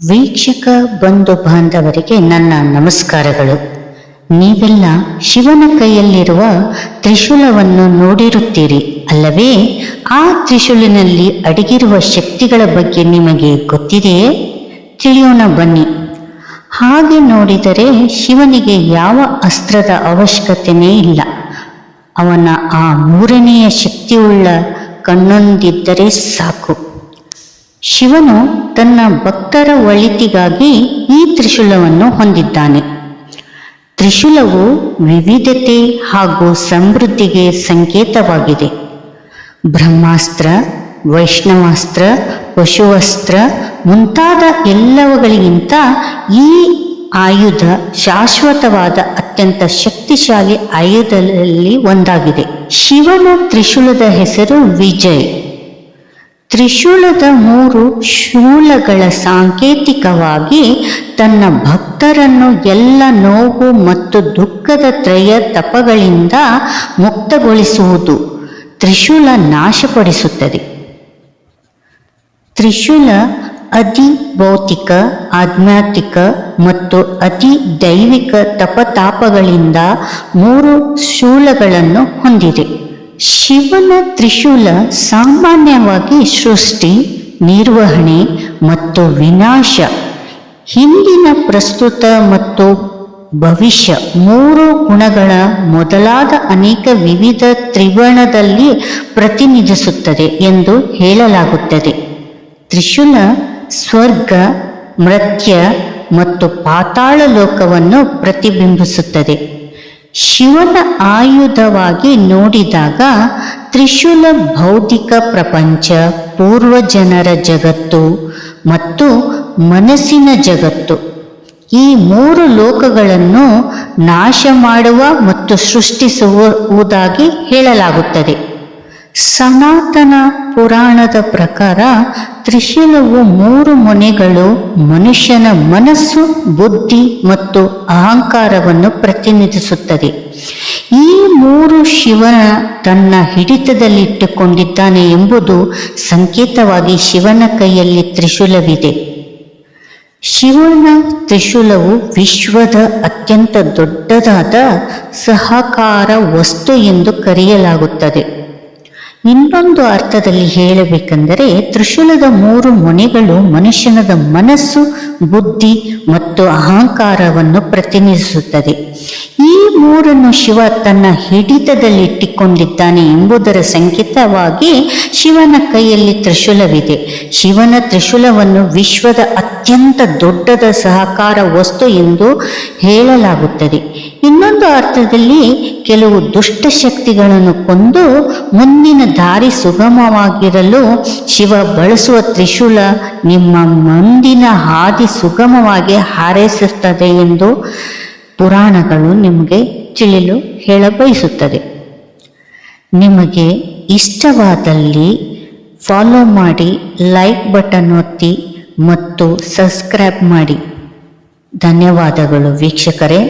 ವೀಕ್ಷಕ ಬಂಧು ಬಾಂಧವರಿಗೆ ನನ್ನ ನಮಸ್ಕಾರಗಳು. ನೀವೆಲ್ಲ ಶಿವನ ಕೈಯಲ್ಲಿರುವ ತ್ರಿಶೂಲವನ್ನು ನೋಡಿರುತ್ತೀರಿ ಅಲ್ಲವೇ? ಆ ತ್ರಿಶೂಲಿನಲ್ಲಿ ಅಡಗಿರುವ ಶಕ್ತಿಗಳ ಬಗ್ಗೆ ನಿಮಗೆ ಗೊತ್ತಿದೆಯೇ? ತಿಳಿಯೋಣ ಬನ್ನಿ. ಹಾಗೆ ನೋಡಿದರೆ ಶಿವನಿಗೆ ಯಾವ ಅಸ್ತ್ರದ ಅವಶ್ಯಕತೆಯೇ ಇಲ್ಲ. ಅವನ ಆ ಮೂರನೆಯ ಶಕ್ತಿಯುಳ್ಳ ಕಣ್ಣೊಂದಿದ್ದರೆ ಸಾಕು. ಶಿವನು ತನ್ನ ಭಕ್ತರ ಒಳಿತಿಗಾಗಿ ಈ ತ್ರಿಶೂಲವನ್ನು ಹೊಂದಿದ್ದಾನೆ. ತ್ರಿಶೂಲವು ವಿವಿಧತೆ ಹಾಗೂ ಸಮೃದ್ಧಿಗೆ ಸಂಕೇತವಾಗಿದೆ. ಬ್ರಹ್ಮಾಸ್ತ್ರ, ವೈಷ್ಣವಾಸ್ತ್ರ, ಪಶುವಸ್ತ್ರ ಮುಂತಾದ ಎಲ್ಲವುಗಳಿಗಿಂತ ಈ ಆಯುಧ ಶಾಶ್ವತವಾದ ಅತ್ಯಂತ ಶಕ್ತಿಶಾಲಿ ಆಯುಧದಲ್ಲಿ ಒಂದಾಗಿದೆ. ಶಿವನ ತ್ರಿಶೂಲದ ಹೆಸರು ವಿಜಯ್. ತ್ರಿಶೂಲದ ಮೂರು ಶೂಲಗಳ ಸಾಂಕೇತಿಕವಾಗಿ ತನ್ನ ಭಕ್ತರನ್ನು ಎಲ್ಲ ನೋವು ಮತ್ತು ದುಃಖದ ತ್ರಯ ತಪಗಳಿಂದ ಮುಕ್ತಗೊಳಿಸುವುದು ತ್ರಿಶೂಲ ನಾಶಪಡಿಸುತ್ತದೆ. ತ್ರಿಶೂಲ ಅತಿ ಭೌತಿಕ, ಆಧ್ಯಾತ್ಮಿಕ ಮತ್ತು ಅತಿ ದೈವಿಕ ತಪತಾಪಗಳಿಂದ ಮೂರು ಶೂಲಗಳನ್ನು ಹೊಂದಿದೆ. ಶಿವನ ತ್ರಿಶೂಲ ಸಾಮಾನ್ಯವಾಗಿ ಸೃಷ್ಟಿ, ನಿರ್ವಹಣೆ ಮತ್ತು ವಿನಾಶ, ಹಿಂದಿನ ಪ್ರಸ್ತುತ ಮತ್ತು ಭವಿಷ್ಯ ಮೂರು ಗುಣಗಳ ಮೊದಲಾದ ಅನೇಕ ವಿವಿಧ ತ್ರಿವರ್ಣದಲ್ಲಿ ಪ್ರತಿನಿಧಿಸುತ್ತದೆ ಎಂದು ಹೇಳಲಾಗುತ್ತದೆ. ತ್ರಿಶೂಲ ಸ್ವರ್ಗ, ಮೃತ್ಯ ಮತ್ತು ಪಾತಾಳ ಲೋಕವನ್ನು ಪ್ರತಿಬಿಂಬಿಸುತ್ತದೆ. ಶಿವನ ಆಯುಧವಾಗಿ ನೋಡಿದಾಗ ತ್ರಿಶೂಲ ಭೌತಿಕ ಪ್ರಪಂಚ, ಪೂರ್ವಜನರ ಜಗತ್ತು ಮತ್ತು ಮನಸ್ಸಿನ ಜಗತ್ತು. ಈ ಮೂರು ಲೋಕಗಳನ್ನು ನಾಶ ಮಾಡುವ ಮತ್ತು ಸೃಷ್ಟಿಸುವುದಾಗಿ ಹೇಳಲಾಗುತ್ತದೆ. ಸನಾತನ ಪುರಾಣದ ಪ್ರಕಾರ ತ್ರಿಶೂಲವು ಮೂರು ಮೊನೆಗಳು ಮನುಷ್ಯನ ಮನಸ್ಸು, ಬುದ್ಧಿ ಮತ್ತು ಅಹಂಕಾರವನ್ನು ಪ್ರತಿನಿಧಿಸುತ್ತದೆ. ಈ ಮೂರು ಶಿವನ ತನ್ನ ಹಿಡಿತದಲ್ಲಿಟ್ಟುಕೊಂಡಿದ್ದಾನೆ ಎಂಬುದು ಸಂಕೇತವಾಗಿ ಶಿವನ ಕೈಯಲ್ಲಿ ತ್ರಿಶೂಲವಿದೆ. ಶಿವನ ತ್ರಿಶೂಲವು ವಿಶ್ವದ ಅತ್ಯಂತ ದೊಡ್ಡದಾದ ಸಹಕಾರ ವಸ್ತು ಎಂದು ಕರೆಯಲಾಗುತ್ತದೆ. ಇನ್ನೊಂದು ಅರ್ಥದಲ್ಲಿ ಹೇಳಬೇಕೆಂದರೆ ತ್ರಿಶೂಲದ ಮೂರು ಮೊನೆಗಳು ಮನುಷ್ಯನದ ಮನಸ್ಸು ಬುದ್ಧಿ ಮತ್ತು ಅಹಂಕಾರವನ್ನು ಪ್ರತಿನಿಧಿಸುತ್ತದೆ. ಮೂರನ್ನು ಶಿವ ತನ್ನ ಹಿಡಿತದಲ್ಲಿಟ್ಟಿಕೊಂಡಿದ್ದಾನೆ ಎಂಬುದರ ಸಂಕೇತವಾಗಿ ಶಿವನ ಕೈಯಲ್ಲಿ ತ್ರಿಶೂಲವಿದೆ. ಶಿವನ ತ್ರಿಶೂಲವನ್ನು ವಿಶ್ವದ ಅತ್ಯಂತ ದೊಡ್ಡದ ಸಹಕಾರ ವಸ್ತು ಎಂದು ಹೇಳಲಾಗುತ್ತದೆ. ಇನ್ನೊಂದು ಅರ್ಥದಲ್ಲಿ, ಕೆಲವು ದುಷ್ಟಶಕ್ತಿಗಳನ್ನು ಕೊಂದು ಮುಂದಿನ ದಾರಿ ಸುಗಮವಾಗಿರಲು ಶಿವ ಬಳಸುವ ತ್ರಿಶೂಲ ನಿಮ್ಮ ಮುಂದಿನ ಹಾದಿ ಸುಗಮವಾಗಿ ಹಾರೈಸುತ್ತದೆ ಎಂದು ಪುರಾಣಗಳು ನಿಮಗೆ ತಿಳಿಯಲು ಹೇಳ ಬಯಸುತ್ತದೆ ನಿಮಗೆ ಇಷ್ಟವಾದಲ್ಲಿ ಫಾಲೋ ಮಾಡಿ ಲೈಕ್ ಬಟನ್ ಒತ್ತಿ ಮತ್ತು ಸಬ್ಸ್ಕ್ರೈಬ್ ಮಾಡಿ. ಧನ್ಯವಾದಗಳು ವೀಕ್ಷಕರೇ.